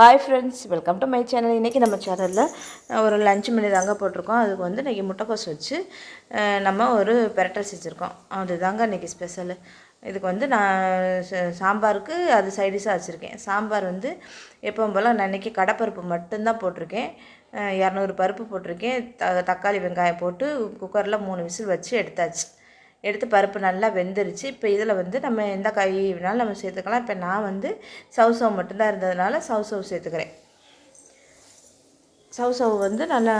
Hi friends welcome to my channel இன்றைக்கி நம்ம சேனலில் ஒரு லஞ்ச் மெனு தாங்க போட்டிருக்கோம். அதுக்கு வந்து இன்றைக்கி முட்டைக்கோஸ் வச்சு நம்ம ஒரு பெரட்டல் செஞ்சுருக்கோம். அதுதாங்க இன்றைக்கி ஸ்பெஷலு இதுக்கு வந்து நான் ச- சாம்பாருக்கு அது சைடிஷாக வச்சுருக்கேன். சாம்பார் வந்து எப்பவும் போல் நான் இன்றைக்கி கடப்பருப்பு மட்டும்தான் போட்டிருக்கேன். இரநூறு பருப்பு போட்டிருக்கேன். த தக்காளி வெங்காயம் போட்டு குக்கரில் மூணு விசில் வச்சு எடுத்தாச்சு. எடுத்து பருப்பு நல்லா வெந்துருச்சு. இப்போ இதில் வந்து நம்ம எந்த காய் வேணாலும் நம்ம சேர்த்துக்கலாம். இப்போ நான் வந்து சவு மட்டும்தான் இருந்ததுனால சவுசவ் சேர்த்துக்கிறேன். சவு வந்து நல்லா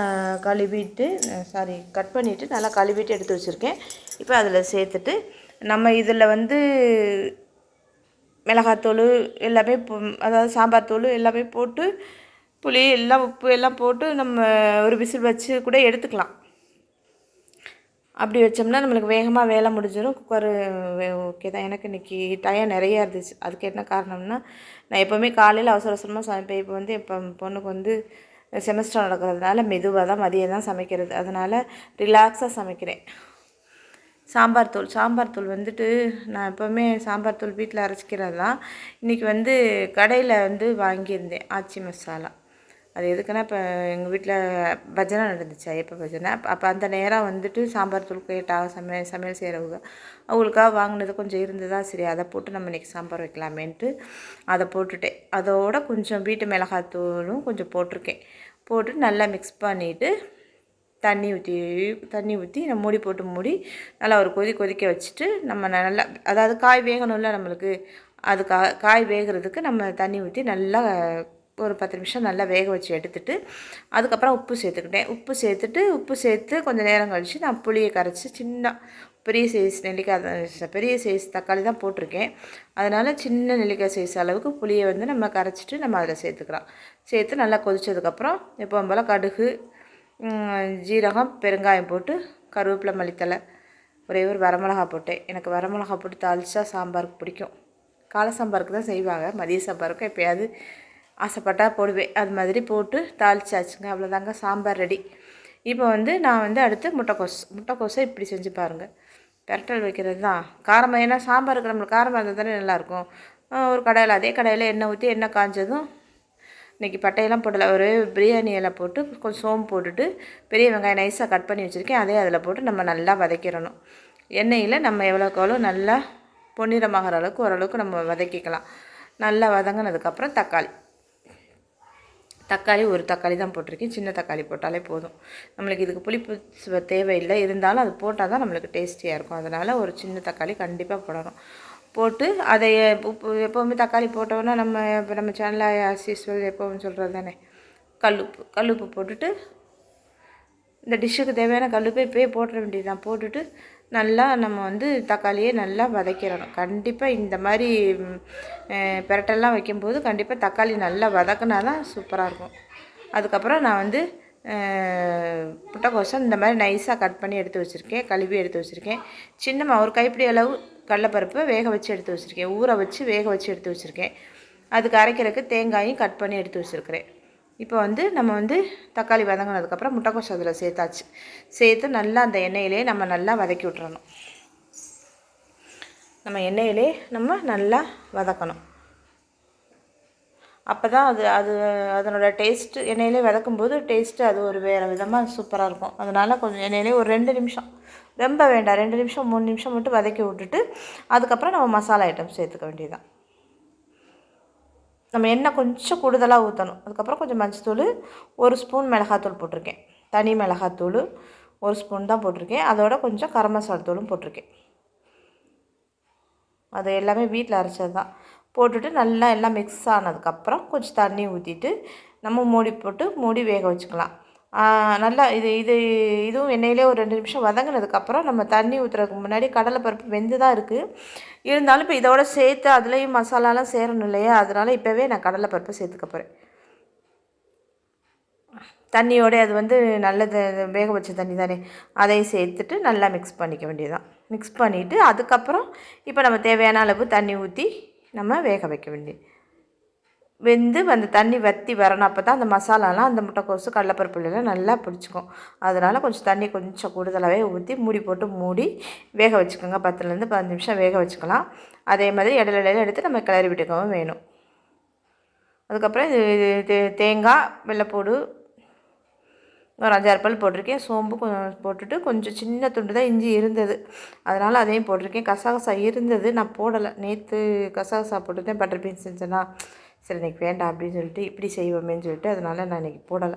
கழுவிட்டு சாரி கட் பண்ணிவிட்டு நல்லா கழுவிட்டு எடுத்து வச்சுருக்கேன். இப்போ அதில் சேர்த்துட்டு நம்ம இதில் வந்து மிளகாத்தூள் எல்லாமே அதாவது சாம்பார் தூள் எல்லாமே போட்டு புளி எல்லாம் உப்பு எல்லாம் போட்டு நம்ம ஒரு விசில் வச்சு கூட எடுத்துக்கலாம். அப்படி வச்சோம்னா நம்மளுக்கு வேகமாக வேலை முடிஞ்சிடும் குக்கர் ஓகே தான். எனக்கு இன்றைக்கி டயம் நிறையா இருந்துச்சு. அதுக்கு என்ன காரணம்னா நான் எப்போவுமே காலையில் அவசர அவசரமாக சமைப்பேன். இப்போ வந்து இப்போ பொண்ணுக்கு வந்து செமஸ்டர் நடக்கிறதுனால மெதுவாக தான் மதியம் தான் சமைக்கிறது. அதனால் ரிலாக்ஸாக சமைக்கிறேன். சாம்பார் தூள் சாம்பார் தூள் வந்துட்டு நான் எப்போவுமே சாம்பார் தூள் வீட்டில் அரைச்சிக்கிறது தான் இன்றைக்கி வந்து கடையில் வந்து வாங்கியிருந்தேன். ஆச்சி மசாலா. அது எதுக்குன்னா இப்போ எங்கள் வீட்டில் பஜனை நடந்துச்சு ஐயப்ப பஜனை. அப்போ அந்த நேரம் வந்துட்டு சாம்பார் தூள் கேட்டால் சமையல் சமையல் செய்கிறவங்க அவங்களுக்காக வாங்கினது கொஞ்சம் இருந்ததா சரி அதை போட்டு நம்ம இன்றைக்கி சாம்பார் வைக்கலாமேன்ட்டு அதை போட்டுட்டேன். அதோட கொஞ்சம் வீட்டு மிளகாத்தூளும் கொஞ்சம் போட்டிருக்கேன். போட்டு நல்லா மிக்ஸ் பண்ணிவிட்டு தண்ணி ஊற்றி தண்ணி ஊற்றி நம்ம மூடி போட்டு மூடி நல்லா ஒரு கொதி கொதிக்க வச்சுட்டு நம்ம நல்லா அதாவது காய் வேகணும்ல நம்மளுக்கு. அது கா காய் வேகிறதுக்கு நம்ம தண்ணி ஊற்றி நல்லா ஒரு பத்து நிமிஷம் நல்லா வேக வச்சு எடுத்துட்டு அதுக்கப்புறம் உப்பு சேர்த்துக்கிட்டேன். உப்பு சேர்த்துட்டு உப்பு சேர்த்து கொஞ்சம் நேரம் கழித்து நான் புளியை கரைச்சி சின்ன பெரிய சைஸ் நெல்லிக்காய் பெரிய சைஸ் தக்காளி தான் போட்டிருக்கேன். அதனால் சின்ன நெல்லிக்காய் சைஸ் அளவுக்கு புளியை வந்து நம்ம கரைச்சிட்டு நம்ம அதில் சேர்த்துக்கலாம். சேர்த்து நல்லா கொதித்ததுக்கப்புறம் எப்போ போல் கடுகு ஜீரகம் பெருங்காயம் போட்டு கருவேப்பிலை மல்லித்தலை ஒரே ஒரு வரமிளகா போட்டேன். எனக்கு வரமிளகா போட்டு தாளிச்சா சாம்பாருக்கு பிடிக்கும். காலை சாம்பாருக்கு தான் செய்வாங்க. மதிய சாம்பாருக்கு எப்பயாவது ஆசைப்பட்டா போடுவேன். அது மாதிரி போட்டு தாளிச்சாச்சுங்க. அவ்வளோதாங்க சாம்பார் ரெடி. இப்போ வந்து நான் வந்து அடுத்து முட்டைக்கோஸ் முட்டைக்கோஸை இப்படி செஞ்சு பாருங்கள் பெரட்டல் வைக்கிறது தான். காரமாக ஏன்னா சாம்பாருக்கு நம்மளுக்கு காரமாக இருந்தால் தானே நல்லாயிருக்கும். ஒரு கடையில் அதே கடையில் எண்ணெய் ஊற்றி எண்ணெய் காஞ்சதும் இன்றைக்கி பட்டையெல்லாம் போடல. ஒரு பிரியாணி இலை போட்டு கொஞ்சம் சோம்பு போட்டுட்டு பெரிய வெங்காயம் நைஸாக கட் பண்ணி வச்சுருக்கேன். அதே அதில் போட்டு நம்ம நல்லா வதக்கிடணும். எண்ணெயில் நம்ம எவ்வளோக்கு எவ்வளோ நல்லா பொன்னிறமாகிற அளவுக்கு ஓரளவுக்கு நம்ம வதக்கிக்கலாம். நல்லா வதங்கினதுக்கப்புறம் தக்காளி. தக்காளி ஒரு தக்காளி தான் போட்டிருக்கேன். சின்ன தக்காளி போட்டாலே போதும். நம்மளுக்கு இதுக்கு புளிப்பு சுவை தேவையில்லை. இருந்தாலும் அது போட்டால் தான் நம்மளுக்கு டேஸ்டியாக இருக்கும். அதனால் ஒரு சின்ன தக்காளி கண்டிப்பாக போடணும். போட்டு அதை உப்பு எப்போவுமே தக்காளி போட்டோன்னா நம்ம இப்போ நம்ம சேனலில் ஆஸ் யூஸ்வல் எப்போவும் சொல்கிறது தானே? கல்லுப்பு கல்லுப்பு போட்டுட்டு இந்த டிஷ்ஷுக்கு தேவையான கல்லுப்பை இப்போயே போட்டுற வேண்டியதுதான். போட்டுட்டு நல்லா நம்ம வந்து தக்காளியை நல்லா வதக்கிடணும். கண்டிப்பாக இந்த மாதிரி ம், பிரட்டெல்லாம் வைக்கும்போது கண்டிப்பாக தக்காளி நல்லா வதக்குனா தான் சூப்பராக இருக்கும். அதுக்கப்புறம் நான் வந்து முட்டைக்கோசம் இந்த மாதிரி நைஸாக கட் பண்ணி எடுத்து வச்சுருக்கேன். கழுவி எடுத்து வச்சுருக்கேன். சின்னமாக ஒரு கைப்பிடி அளவு கடலப்பருப்பை வேக வச்சு எடுத்து வச்சுருக்கேன். ஊற வச்சு வேக வச்சு எடுத்து வச்சுருக்கேன். அதுக்கு அரைக்கிறதுக்கு தேங்காயும் கட் பண்ணி எடுத்து வச்சுருக்கிறேன். இப்போ வந்து நம்ம வந்து தக்காளி வதங்கினதுக்கப்புறம் முட்டைக்கோஸ் அதில் சேர்த்தாச்சு. சேர்த்து நல்லா அந்த எண்ணெயிலே நம்ம நல்லா வதக்கி விட்டுறணும். நம்ம எண்ணெயிலே நம்ம நல்லா வதக்கணும். அப்போ தான் அது அது அதனோட டேஸ்ட்டு எண்ணெயிலே வதக்கும்போது டேஸ்ட்டு அது ஒரு வேறு விதமாக சூப்பராக இருக்கும். அதனால் கொஞ்சம் எண்ணெயிலே ஒரு ரெண்டு நிமிஷம் ரொம்ப வேண்டாம் ரெண்டு நிமிஷம் மூணு நிமிஷம் மட்டும் வதக்கி விட்டுட்டு அதுக்கப்புறம் நம்ம மசாலா ஐட்டம் சேர்த்துக்க வேண்டியதுதான். நம்ம எண்ணெய் கொஞ்சம் கூடுதலாக ஊற்றணும் அதுக்கப்புறம் கொஞ்சம் மஞ்சத்தூள் ஒரு ஸ்பூன் மிளகாத்தூள் போட்டிருக்கேன். தனி மிளகாத்தூள் ஒரு ஸ்பூன் தான் போட்டிருக்கேன். அதோட கொஞ்சம் கரம் மசாலா தூளும் போட்டிருக்கேன். அது எல்லாமே வீட்டில் அரைச்சது தான். போட்டுட்டு நல்லா எல்லாம் மிக்ஸ் ஆனதுக்கப்புறம் கொஞ்சம் தண்ணி ஊற்றிட்டு நம்ம மூடி போட்டு மூடி வேக வச்சுக்கலாம். நல்லா இது இது இதுவும் எண்ணெயிலே ஒரு ரெண்டு நிமிஷம் வதங்கினதுக்கப்புறம் நம்ம தண்ணி ஊற்றுறதுக்கு முன்னாடி கடலைப்பருப்பு வெந்து தான் இருக்குது இருந்தாலும் இப்போ இதோட சேர்த்து அதுலேயும் மசாலாலாம் சேரணும் இல்லையா? அதனால் இப்போவே நான் கடலைப்பருப்பை சேர்த்துக்க போகிறேன் தண்ணியோட அது வந்து நல்லது வேக வச்ச தண்ணி தானே? அதையும் சேர்த்துட்டு நல்லா மிக்ஸ் பண்ணிக்க வேண்டியதுதான். மிக்ஸ் பண்ணிவிட்டு அதுக்கப்புறம் இப்போ நம்ம தேவையான அளவு தண்ணி ஊற்றி நம்ம வேக வைக்க வேண்டியது. வெந்து அந்த தண்ணி வற்றி வரணும். அப்போ தான் அந்த மசாலாலாம் அந்த முட்டைக்கோசு கடலப்பருப்புலாம் நல்லா பிடிச்சிக்கும். அதனால் கொஞ்சம் தண்ணி கொஞ்சம் கூடுதலாகவே ஊற்றி மூடி போட்டு மூடி வேக வச்சுக்கோங்க. பத்துலேருந்து பதினஞ்சு நிமிஷம் வேக வச்சுக்கலாம். அதே மாதிரி இடையில இடையில எடுத்து நம்ம கிளறி விட்டுக்கவும் வேணும். அதுக்கப்புறம் இது இது தேங்காய் வெள்ளைப்பூடு ஒரு அஞ்சாறு பல் போட்டிருக்கேன். சோம்பு கொஞ்சம் போட்டுட்டு கொஞ்சம் சின்ன துண்டு தான் இஞ்சி இருந்தது. அதனால் அதையும் போட்டிருக்கேன். கசகசா இருந்தது. நான் போடலை. நேற்று கசகசா போட்டுருந்தேன். பட்டர் பீன்ஸ் செஞ்சேன்னா சரி இன்னைக்கு வேண்டாம் அப்படின்னு சொல்லிட்டு இப்படி செய்வோமேன்னு சொல்லிட்டு அதனால் நான் இன்றைக்கி போடலை.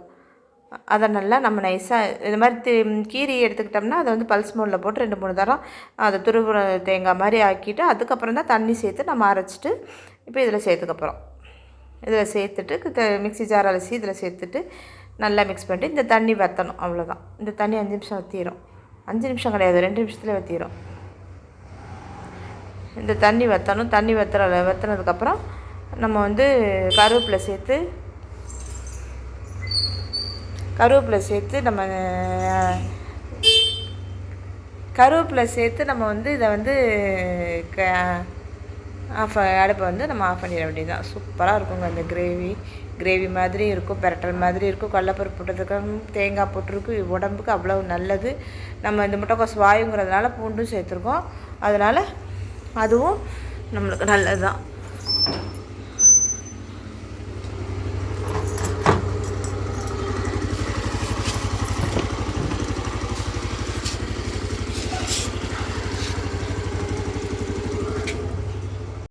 அதை நல்லா நம்ம நைஸாக இது மாதிரி தி- கீரி எடுத்துக்கிட்டோம்னா அதை வந்து பல்ஸ் மோடில் போட்டு ரெண்டு மூணு தரம் அதை துருவுற தேங்காய் மாதிரி ஆக்கிட்டு அதுக்கப்புறம் தான் தண்ணி சேர்த்து நம்ம அரைச்சிட்டு இப்போ இதில் சேர்த்துக்கப்புறம் இதில் சேர்த்துட்டு மிக்சி மிக்ஸி ஜார் அலசி இதில் சேர்த்துட்டு நல்லா மிக்ஸ் பண்ணிட்டு இந்த தண்ணி வற்றணும் அவ்வளோதான் இந்த தண்ணி அஞ்சு நிமிஷம் வற்றிடும் அஞ்சு நிமிஷம் கிடையாது ரெண்டு நிமிஷத்தில் வற்றிடும் இந்த தண்ணி வற்றணும் தண்ணி வற்றுற வற்றினதுக்கப்புறம் நம்ம வந்து கருவேப்பிலை சேர்த்து கருவேப்பிலை சேர்த்து நம்ம கருவேப்பிலை சேர்த்து நம்ம வந்து இதை வந்து க ஆஃப் அடுப்பை வந்து நம்ம ஆஃப் பண்ணிட வேண்டியதுதான். சூப்பராக இருக்குங்க அந்த கிரேவி. கிரேவி மாதிரி இருக்கும் பெரட்டல் மாதிரி இருக்கும். கடலப்பருப்பு போட்டதுக்கு தேங்காய் போட்டிருக்கும். உடம்புக்கு அவ்வளோ நல்லது. நம்ம இந்த முட்டைக்கோஸ் வாயுங்கிறதுனால பூண்டும் சேர்த்துருக்கோம். அதனால் அதுவும் நம்மளுக்கு நல்லது தான்